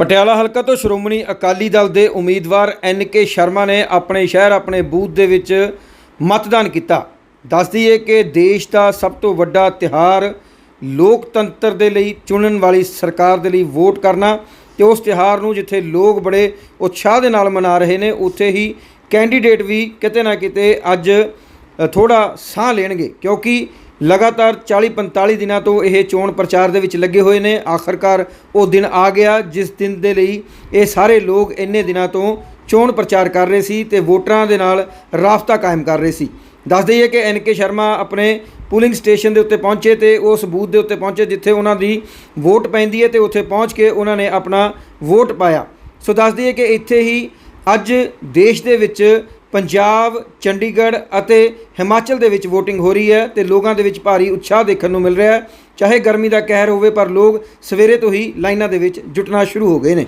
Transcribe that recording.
ਪਟਿਆਲਾ ਹਲਕਾ ਤੋਂ ਸ਼੍ਰੋਮਣੀ ਅਕਾਲੀ ਦਲ ਦੇ ਉਮੀਦਵਾਰ ਐਨ ਕੇ ਸ਼ਰਮਾ ਨੇ ਆਪਣੇ ਸ਼ਹਿਰ, ਆਪਣੇ ਬੂਥ ਦੇ ਵਿੱਚ ਮਤਦਾਨ ਕੀਤਾ। ਦੱਸਦੀ ਹੈ ਕਿ ਦੇਸ਼ ਦਾ ਸਭ ਤੋਂ ਵੱਡਾ ਤਿਹਾਰ ਲੋਕਤੰਤਰ ਦੇ ਲਈ ਚੁਣਨ ਵਾਲੀ ਸਰਕਾਰ ਦੇ ਲਈ ਵੋਟ ਕਰਨਾ ਤੇ ਉਸ ਤਿਹਾਰ ਨੂੰ ਜਿੱਥੇ ਲੋਕ ਬੜੇ ਉਤਸ਼ਾਹ ਦੇ ਨਾਲ ਮਨਾ ਰਹੇ ਨੇ, ਉੱਥੇ ਹੀ ਕੈਂਡੀਡੇਟ ਵੀ ਕਿਤੇ ਨਾ ਕਿਤੇ ਅੱਜ ਥੋੜਾ ਸਾਹ ਲੈਣਗੇ ਕਿਉਂਕਿ ਲਗਾਤਾਰ 40-45 ਦਿਨਾਂ ਤੋਂ ਇਹ ਚੋਣ ਪ੍ਰਚਾਰ ਦੇ ਵਿੱਚ ਲੱਗੇ ਹੋਏ ਨੇ। ਆਖਰਕਾਰ ਉਹ ਦਿਨ ਆ ਗਿਆ ਜਿਸ ਦਿਨ ਦੇ ਲਈ ਇਹ ਸਾਰੇ ਲੋਕ ਇੰਨੇ ਦਿਨਾਂ ਤੋਂ ਚੋਣ ਪ੍ਰਚਾਰ ਕਰ ਰਹੇ ਸੀ ਤੇ ਵੋਟਰਾਂ ਦੇ ਨਾਲ ਰਾਫਤਾ ਕਾਇਮ ਕਰ ਰਹੇ ਸੀ। ਦੱਸ ਦਈਏ ਕਿ ਐਨ ਕੇ ਸ਼ਰਮਾ ਆਪਣੇ ਪੂਲਿੰਗ ਸਟੇਸ਼ਨ ਦੇ ਉੱਤੇ ਪਹੁੰਚੇ ਤੇ ਉਸ ਬੂਥ ਦੇ ਉੱਤੇ ਪਹੁੰਚੇ ਜਿੱਥੇ ਉਹਨਾਂ ਦੀ ਵੋਟ ਪੈਂਦੀ ਹੈ ਤੇ ਉੱਥੇ ਪਹੁੰਚ ਕੇ ਉਹਨਾਂ ਨੇ ਆਪਣਾ ਵੋਟ ਪਾਇਆ। ਸੋ ਦੱਸ ਦਈਏ ਕਿ ਇੱਥੇ ਹੀ ਅੱਜ ਦੇਸ਼ ਦੇ ਵਿੱਚ ਪੰਜਾਬ, ਚੰਡੀਗੜ੍ਹ ਅਤੇ ਹਿਮਾਚਲ ਦੇ ਵਿੱਚ VOTING ਹੋ ਰਹੀ ਹੈ ਤੇ ਲੋਕਾਂ ਦੇ ਵਿੱਚ ਭਾਰੀ ਉਤਸ਼ਾਹ ਦੇਖਣ ਨੂੰ ਮਿਲ ਰਿਹਾ ਹੈ। ਚਾਹੇ ਗਰਮੀ ਦਾ ਕਹਿਰ ਹੋਵੇ, ਪਰ ਲੋਕ ਸਵੇਰੇ ਤੋਂ ਹੀ ਲਾਈਨਾਂ ਦੇ ਵਿੱਚ ਜੁਟਣਾ ਸ਼ੁਰੂ ਹੋ ਗਏ ਨੇ।